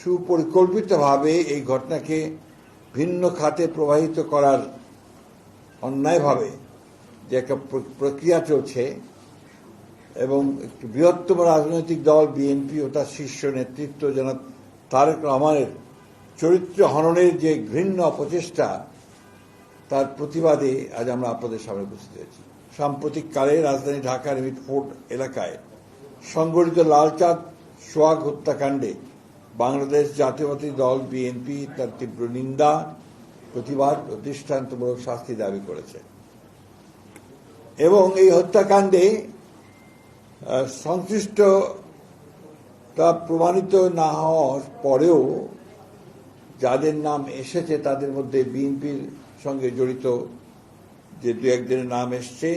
সুপরিকল্পিতভাবে এই ঘটনাকে ভিন্ন খাতে প্রবাহিত করার অন্যায়ভাবে যে একটা প্রক্রিয়া চলছে এবং একটি বৃহত্তম রাজনৈতিক দল, বিএনপি ও তার শীর্ষ নেতৃত্ব যেন তারেক রহমানের চরিত্র হননের যে ঘৃণ্য অপচেষ্টা, তার প্রতিবাদে আজ আমরা আপনাদের সামনে উপস্থিত হয়েছি। সাম্প্রতিক কালে রাজধানী ঢাকার মিটফোর্ট এলাকায় সংগঠিত লালচাঁদ সোয়াগ হত্যাকাণ্ডে বাংলাদেশ জাতীয়বাদী দল বিএনপি তার তীব্র নিন্দা, প্রতিবাদ ও দৃষ্টান্তমূলক শাস্তি দাবি করেছে। এবং এই হত্যাকাণ্ডে সংশ্লিষ্ট তা প্রমাণিত না হওয়ার পরেও যাদের নাম এসেছে তাদের মধ্যে বিএনপির সঙ্গে জড়িত যে দু একজনের নাম এসছে,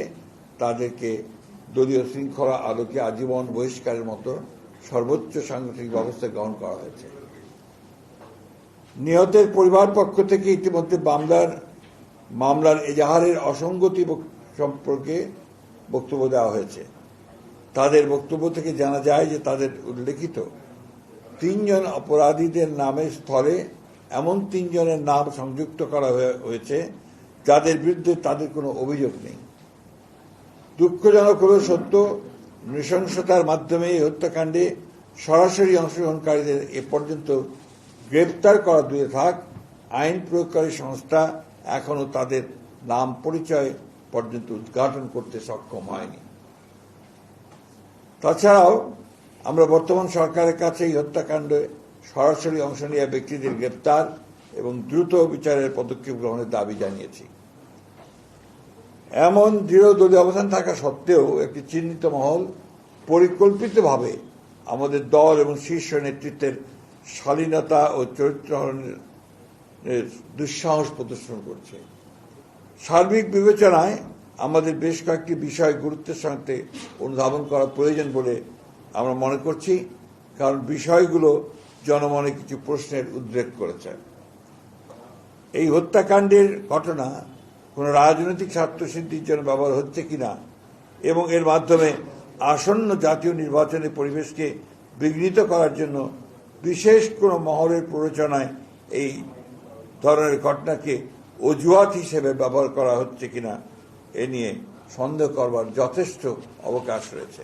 তাদেরকে দলীয় শৃঙ্খলা আলোকে আজীবন বহিষ্কারের মতো সর্বোচ্চ সাংগঠনিক ব্যবস্থা গ্রহণ করা হয়েছে। নিহতের পরিবার পক্ষ থেকে ইতিমধ্যে মামলার মামলার এজাহারের অসঙ্গতি সম্পর্কে বক্তব্য দেওয়া হয়েছে। তাদের বক্তব্য থেকে জানা যায় যে তাদের উল্লেখিত তিনজন অপরাধীদের নামের স্থলে এমন তিনজনের নাম সংযুক্ত করা হয়ে- হয়েছে যাদের বিরুদ্ধে তাদের কোনো অভিযোগ নেই। দুঃখজনক হল সত্য নৃশংসতার মাধ্যমে এই হত্যাকাণ্ডে সরাসরি অংশগ্রহণকারীদের এ পর্যন্ত গ্রেপ্তার করা দূরে থাক, আইন প্রয়োগকারী সংস্থা এখনও তাদের নাম পরিচয় পর্যন্ত উদ্ঘাটন করতে সক্ষম হয়নি। তাছাড়াও আমরা বর্তমান সরকারের কাছে এই হত্যাকাণ্ডে সরাসরি অংশ নেওয়া ব্যক্তিদের গ্রেপ্তার এবং দ্রুত বিচারের পদক্ষেপ গ্রহণের দাবি জানিয়েছি। এমন দৃঢ় দলীয় অবস্থান থাকা সত্ত্বেও একটি চিহ্নিত মহল পরিকল্পিতভাবে আমাদের দল এবং শীর্ষ নেতৃত্বের শালীনতা ও চরিত্রহরণের দুঃসাহস প্রদর্শন করছে। সার্বিক বিবেচনায় আমাদের বেশ কয়েকটি বিষয় গুরুত্বের সাথে অনুধাবন করা প্রয়োজন বলে আমরা মনে করছি, কারণ বিষয়গুলো জনমনে কিছু প্রশ্নের উদ্রেক করেছে। এই হত্যাকাণ্ডের ঘটনা কোনো রাজনৈতিক স্বার্থসিদ্ধির জন্য ব্যবহার হচ্ছে কিনা এবং এর মাধ্যমে আসন্ন জাতীয় নির্বাচনের পরিবেশকে বিঘ্নিত করার জন্য বিশেষ কোনো মহলের প্ররোচনায় এই ধরনের ঘটনাকে অজুহাত হিসেবে ব্যবহার করা হচ্ছে কিনা এ নিয়ে সন্দেহ করবার যথেষ্ট অবকাশ রয়েছে।